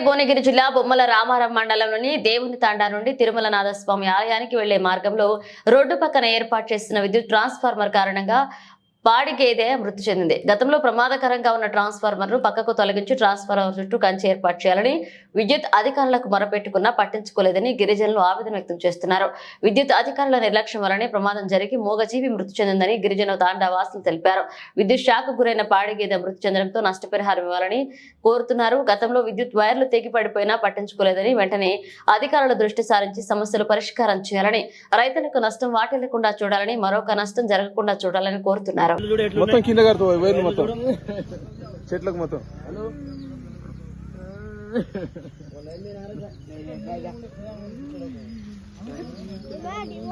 భువనగిరి జిల్లా బొమ్మల రామారం మండలంలోని దేవుని తాండా నుండి తిరుమల నాథస్వామి ఆలయానికి వెళ్ళే మార్గంలో రోడ్డు పక్కన ఏర్పాటు చేసిన విద్యుత్ ట్రాన్స్ఫార్మర్ కారణంగా పాడి గేదె మృతి చెందింది. గతంలో ప్రమాదకరంగా ఉన్న ట్రాన్స్ఫార్మర్ను పక్కకు తొలగించి ట్రాన్స్ఫార్మర్ చుట్టూ కంచె ఏర్పాటు చేయాలని విద్యుత్ అధికారులకు మొరపెట్టుకున్నా పట్టించుకోలేదని గిరిజనులు ఆవేదన వ్యక్తం చేస్తున్నారు. విద్యుత్ అధికారుల నిర్లక్ష్యం వల్లనే ప్రమాదం జరిగి మూగజీవి మృతి చెందిందని గిరిజన తాండావాసులు తెలిపారు. విద్యుత్ షాక్ గురైన పాడి గేదె మృతి చెందడంతో నష్టపరిహారం ఇవ్వాలని కోరుతున్నారు. గతంలో విద్యుత్ వైర్లు తెగి పడిపోయినా పట్టించుకోలేదని వెంటనే అధికారుల దృష్టి సారించి సమస్యలు పరిష్కారం చేయాలని రైతులకు నష్టం వాటిల్లకుండా చూడాలని మరొక నష్టం జరగకుండా చూడాలని కోరుతున్నారు. మొత్తం కింద కడుతుంది వైర్లు మొత్తం. చెట్లకు మొత్తం.